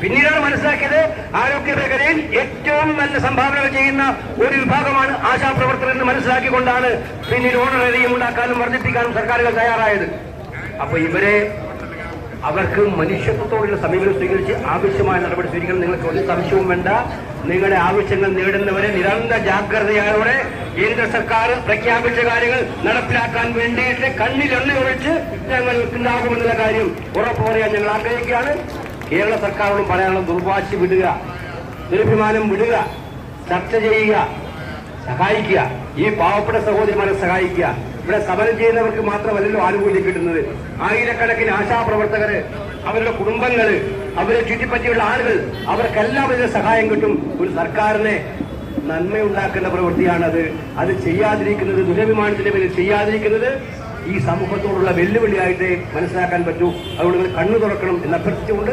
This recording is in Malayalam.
പിന്നീടാണ് മനസ്സിലാക്കിയത് ആരോഗ്യ മേഖലയിൽ ഏറ്റവും നല്ല സംഭാവനകൾ ചെയ്യുന്ന ഒരു വിഭാഗമാണ് ആശാപ്രവർത്തകർ എന്ന് മനസ്സിലാക്കിക്കൊണ്ടാണ് പിന്നീട് ഓണറേറിയം ഉണ്ടാക്കാനും വർദ്ധിപ്പിക്കാനും സർക്കാരുകൾ തയ്യാറായത്. അപ്പൊ ഇവരെ അവർക്ക് മനുഷ്യത്വത്തോടുള്ള സമീപനം സ്വീകരിച്ച് ആവശ്യമായ നടപടി സ്വീകരിക്കണം നിങ്ങൾക്ക് ഒരു സംശയവും വേണ്ട. നിങ്ങളുടെ ആവശ്യങ്ങൾ നേടുന്നവരെ നിരന്തര ജാഗ്രതയോടെ കേന്ദ്ര സർക്കാർ പ്രഖ്യാപിച്ച കാര്യങ്ങൾ നടപ്പിലാക്കാൻ വേണ്ടിയിട്ട് കണ്ണിലെണ്ണ ഒഴിച്ച് ഞങ്ങൾ ഉണ്ടാകുമെന്നുള്ള കാര്യം ഉറപ്പു പറയാൻ ഞങ്ങൾ ആഗ്രഹിക്കുകയാണ്. കേരള സർക്കാരോടും പറയാനുള്ള ദുർവാശി വിടുക ദുരഭിമാനം വിടുക ചർച്ച ചെയ്യുക സഹായിക്കുക. ഈ പാവപ്പെട്ട സഹോദരിമാരെ സഹായിക്കുക. ഇവിടെ സമരം ചെയ്യുന്നവർക്ക് മാത്രമല്ലല്ലോ ആനുകൂല്യം കിട്ടുന്നത്. ആയിരക്കണക്കിന് ആശാപ്രവർത്തകര് അവരുടെ കുടുംബങ്ങൾ അവരെ ചുറ്റിപ്പറ്റിയുള്ള ആളുകൾ അവർക്കെല്ലാം ഇതിന് സഹായം കിട്ടും. ഒരു സർക്കാരിനെ നന്മയുണ്ടാക്കുന്ന പ്രവൃത്തിയാണത്. അത് ചെയ്യാതിരിക്കുന്നത് ദുരഭിമാനത്തിന്റെ പേരിൽ ചെയ്യാതിരിക്കുന്നത് ഈ സമൂഹത്തോടുള്ള വെല്ലുവിളിയായിട്ട് മനസ്സിലാക്കാൻ പറ്റൂ. അതുകൊണ്ട് കണ്ണു തുറക്കണം എന്ന് അഭ്യർത്ഥിച്ചുകൊണ്ട്